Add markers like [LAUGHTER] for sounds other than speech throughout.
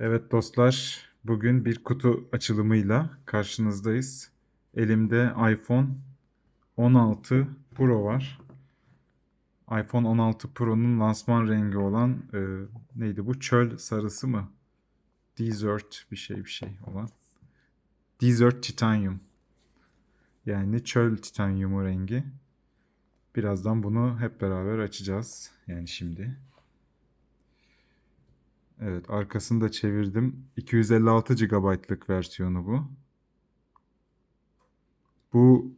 Evet dostlar, bugün bir kutu açılımıyla karşınızdayız. Elimde iPhone 16 Pro var. iPhone 16 Pro'nun lansman rengi olan e, neydi bu? Çöl sarısı mı? Desert bir şey bir şey olan. Desert Titanium. Yani çöl titanyumu rengi. Birazdan bunu hep beraber açacağız. Yani şimdi. Evet, arkasını da çevirdim. 256 GB'lık versiyonu bu. Bu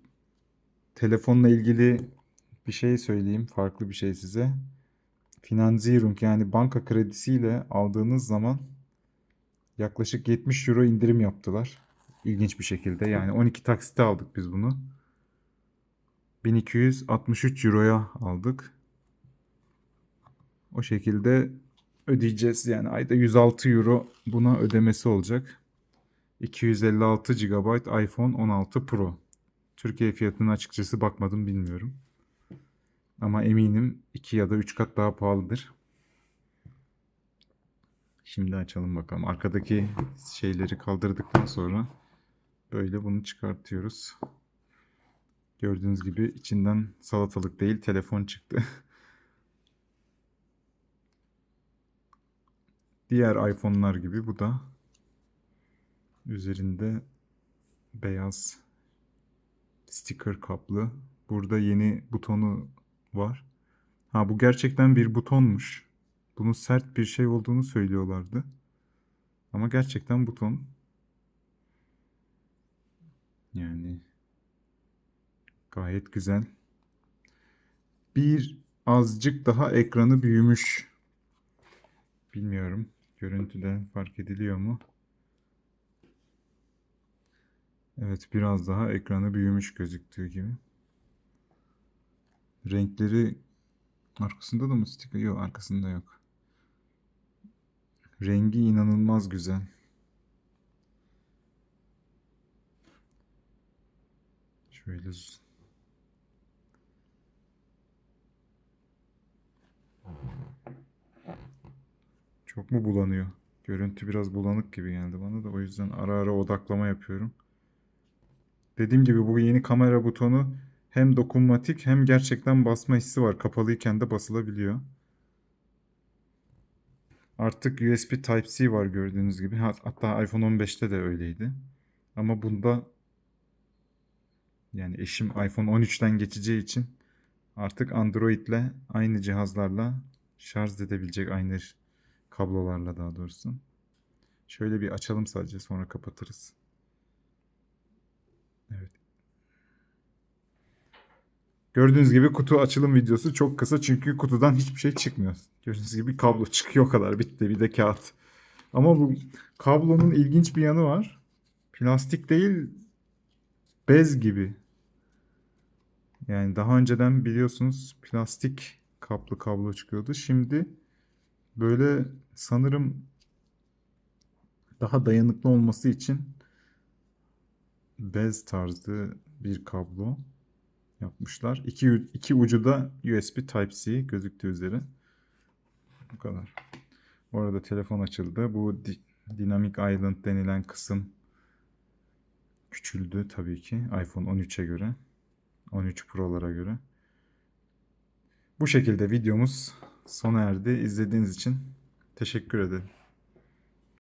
telefonla ilgili bir şey söyleyeyim, farklı bir şey size. Finanzierung yani banka kredisiyle aldığınız zaman yaklaşık 70 euro indirim yaptılar. İlginç bir şekilde. Yani 12 taksitte aldık biz bunu. 1263 euroya aldık. O şekilde ödeyeceğiz. Yani ayda 106 euro buna ödemesi olacak. 256 GB iPhone 16 Pro. Türkiye fiyatına açıkçası bakmadım bilmiyorum. Ama eminim 2 ya da 3 kat daha pahalıdır. Şimdi açalım bakalım. Arkadaki şeyleri kaldırdıktan sonra böyle bunu çıkartıyoruz. Gördüğünüz gibi içinden salatalık değil telefon çıktı. [LAUGHS] Diğer iPhone'lar gibi bu da üzerinde beyaz sticker kaplı. Burada yeni butonu var. Ha bu gerçekten bir butonmuş. Bunun sert bir şey olduğunu söylüyorlardı. Ama gerçekten buton. Yani gayet güzel. Bir azıcık daha ekranı büyümüş. Bilmiyorum. Görüntüde fark ediliyor mu? Evet biraz daha ekranı büyümüş gözüktüğü gibi. Renkleri arkasında da mı sticker? Yok arkasında yok. Rengi inanılmaz güzel. Şöyle Çok mu bulanıyor? Görüntü biraz bulanık gibi geldi bana da o yüzden ara ara odaklama yapıyorum. Dediğim gibi bu yeni kamera butonu hem dokunmatik hem gerçekten basma hissi var. Kapalıyken de basılabiliyor. Artık USB Type-C var gördüğünüz gibi. Hat- Hatta iPhone 15'te de öyleydi. Ama bunda yani eşim iPhone 13'ten geçeceği için artık Android'le aynı cihazlarla şarj edebilecek aynı kablolarla daha doğrusu. Şöyle bir açalım sadece sonra kapatırız. Evet. Gördüğünüz gibi kutu açılım videosu çok kısa çünkü kutudan hiçbir şey çıkmıyor. Gördüğünüz gibi kablo çıkıyor o kadar bitti bir de kağıt. Ama bu kablonun ilginç bir yanı var. Plastik değil bez gibi. Yani daha önceden biliyorsunuz plastik kaplı kablo çıkıyordu. Şimdi böyle sanırım daha dayanıklı olması için bez tarzı bir kablo yapmışlar. İki, iki ucu da USB Type-C gözüktüğü üzere. Bu kadar. Bu arada telefon açıldı. Bu di- Dynamic Island denilen kısım küçüldü tabii ki iPhone 13'e göre. 13 Pro'lara göre. Bu şekilde videomuz sona erdi. İzlediğiniz için teşekkür ederim.